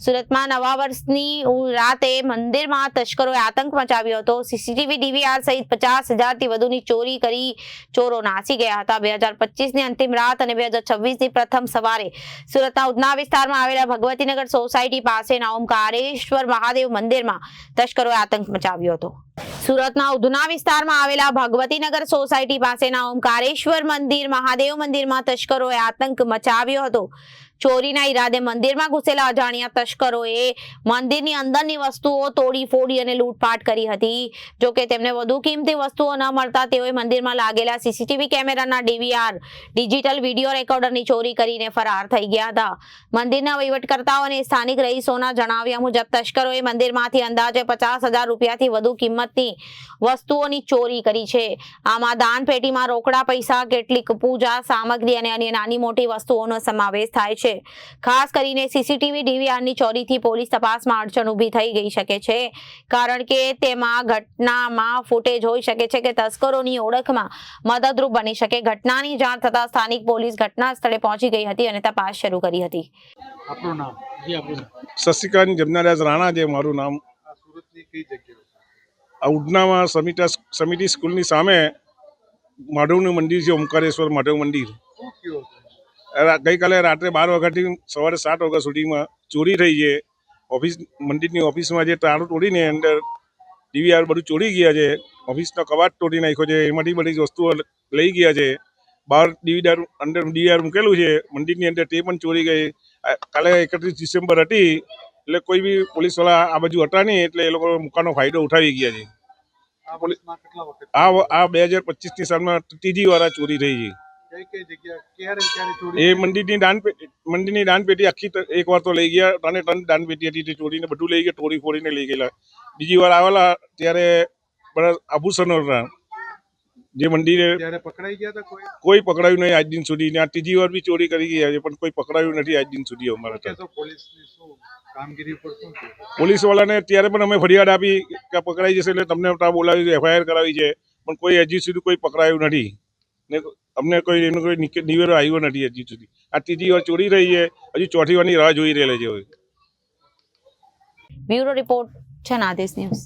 સુરતમાં નવા વર્ષની રાતે મંદિરમાં તસ્કરોએ આતંક મચાવ્યો હતો. સીસીટીવી ડીવીઆર સહિત પચાસ હજારથી વધુની ચોરી કરી ચોરો નાસી ગયા હતા. બે હજાર પચીસની અંતિમ રાત અને બે હજાર છવ્વીસની પ્રથમ સવારે સુરતના ઉધના વિસ્તારમાં આવેલા ભગવતીનગર સોસાયટી પાસેના ઓમકારેશ્વર મહાદેવ મંદિરમાં તસ્કરોએ આતંક મચાવ્યો હતો. સુરતના ઉધના વિસ્તારમાં આવેલા ભગવતીનગર સોસાયટી પાસેના ઓમકારેશ્વર મંદિર મહાદેવ મંદિરમાં તસ્કરોએ આતંક મચાવ્યો હતો. ચોરીના ઈરાદે મંદિરમાં ઘૂસેલા અજાણ્યા તસ્કરોએ મંદિરની અંદરની વસ્તુઓ તોડી, ફોડી અને લૂંટફાટ કરી હતી. જો કે તેમને વધુ કિંમતી વસ્તુઓ ન મળતા તેઓએ મંદિરમાં લાગેલા સીસીટીવી કેમેરાના ડીવીઆર, ડિજિટલ વીડિયો રેકોર્ડરની ચોરી કરીને ફરાર થઈ ગયા હતા. મંદિરના વહીવટકર્તાઓ અને સ્થાનિક રહીશોના જણાવ્યા મુજબ તસ્કરોએ મંદિરમાંથી અંદાજે પચાસ હજાર રૂપિયાથી વધુ કિંમતની વસ્તુઓની ચોરી કરી છે. આમાં દાન પેટીમાં રોકડા પૈસા કેટલીક પૂજા સામગ્રી અને અન્ય નાની મોટી વસ્તુઓનો સમાવેશ થાય છે. ખાસ કરીને સીસીટીવી ડીવીઆરની ચોરીથી પોલીસ તપાસમાં અડચણ ઊભી થઈ ગઈ શકે છે. કારણ કે તેમાં ઘટનામાં ફૂટેજ હોઈ શકે છે કે તસ્કરોની ઓળખમાં મદદરૂપ બની શકે. ઘટનાની જાણ થતાં સ્થાનિક પોલીસ ઘટના સ્થળે પહોંચી ગઈ હતી અને તપાસ શરૂ કરી હતી. આપણું નામ? જી આપણું નામ. શશિકાંત જમનારાજ રાણા જે મારું નામ સુરતની કઈ જગ્યાએ? આ ઉડનામાં સમિતા સમિતિ સ્કૂલની સામે માધવનું મંદિર છે ઓમકારેશ્વર માધવ મંદિર. ગઈકાલે રાત્રે બાર વાગ્યાથી સવારે સાત વાગ્યા સુધીમાં ચોરી થઈ છે. ઓફિસ મંદિરની ઓફિસમાં જે તાળું તોડીને અંદર ડીવીઆર બધું ચોરી ગયા છે ઓફિસનો કબાટ તોડી નાખ્યો છે એમાંથી બધી વસ્તુઓ લઈ ગયા છે. બહાર ડીવીઆર અંદર ડીવીઆર મૂકેલું છે મંદિરની અંદર તે પણ ચોરી ગઈ. કાલે એકત્રીસ ડિસેમ્બર હતી એટલે કોઈ બી પોલીસવાળા આ બાજુ હતા નહીં એટલે એ લોકો મુકાનો ફાયદો ઉઠાવી ગયા છે. આ આ બે હજાર પચીસની સાલમાં ત્રીજી વાર આ ચોરી થઈ છે. ચોરી એ મંદિરની દાન મંદિરની દાન પેટી આખી એક વાર તો લઈ ગયા ત્રણે ત્રણ દાન પેટી હતી તે ચોરીને બધું લઈ ગયા તોડી ફોડીને લઈ ગયેલા. બીજી વાર આવેલા ત્યારે બધા આભૂષણો હતા જે મંદિરે ત્યારે પકડાઈ ગયા હતા કોઈ? કોઈ પકડાયું નહીં આજ દિન સુધી. ને આ ત્રીજી વાર બી ચોરી કરી ગયા છે પણ કોઈ પકડાયું નથી આજ દિન સુધી અમારા કે ત્યાં તો પોલીસની શું કામગીરી પર શું થયું પોલીસ વાળાને ત્યારે પણ અમે ફરિયાદ આપી કે પકડાઈ જશે એટલે તમને ત્યાં બોલાવી છે એફઆઈઆર કરાવી છે પણ કોઈ હજી સુધી કોઈ પકડાયું નથી. ને અમને કોઈ એનો કોઈ નિવેડો આવ્યો નથી હજી સુધી. આ ત્રીજી વાર ચોરી રહી છે હજી ચોથી વારની રાહ જોઈ રહેલા છે બ્યુરો રિપોર્ટ જનાદેશ ન્યૂઝ.